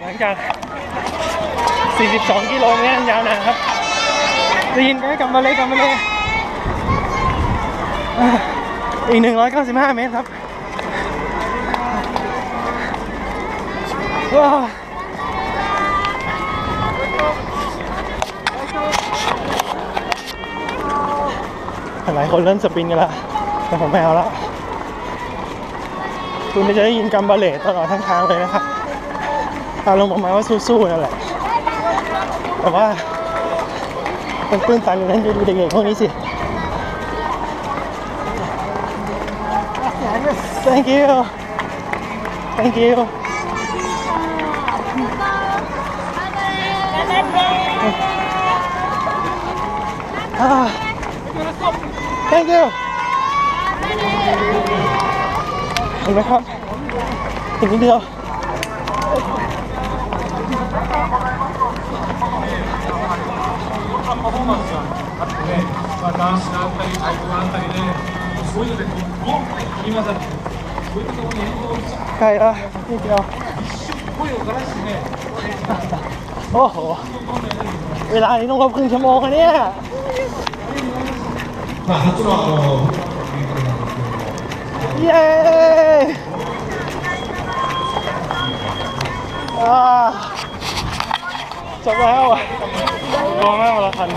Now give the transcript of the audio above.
หลังจาก 42 กิโลเมตรยาวนานครับได้ยินกันกลับมาเลยกลับมาเลย์อีก 195 เมตรครับว้าวหลายคนเริ่มสปินกันล้วแต่ผมไม่เอาละคุณจะได้ยินกัมบาเลตตลอดทั้งทางเลยนะครับ อารมณ์ประมาณว่าสู้ๆนั่นแหละ แต่ว่ามันตื้นตันอยู่นั้นดูเด็กๆพวกนี้สิ thank you thank you thank you เห็นไหมครับอีกนิดเดียว まあ、男子のあったり、太鼓のあったりで、そういうので、こう、ボンって切り混ざって、そういったところに沿道を ใกล้ละนิดเดียว 声を枯らしてね、 โอ้โห เวลานี้ต้องครบครึ่งชั่วโมงอะเนี่ย まあ、初のあの、 เย้อ่าจบแล้วอ่ะรอแม่มาราธอน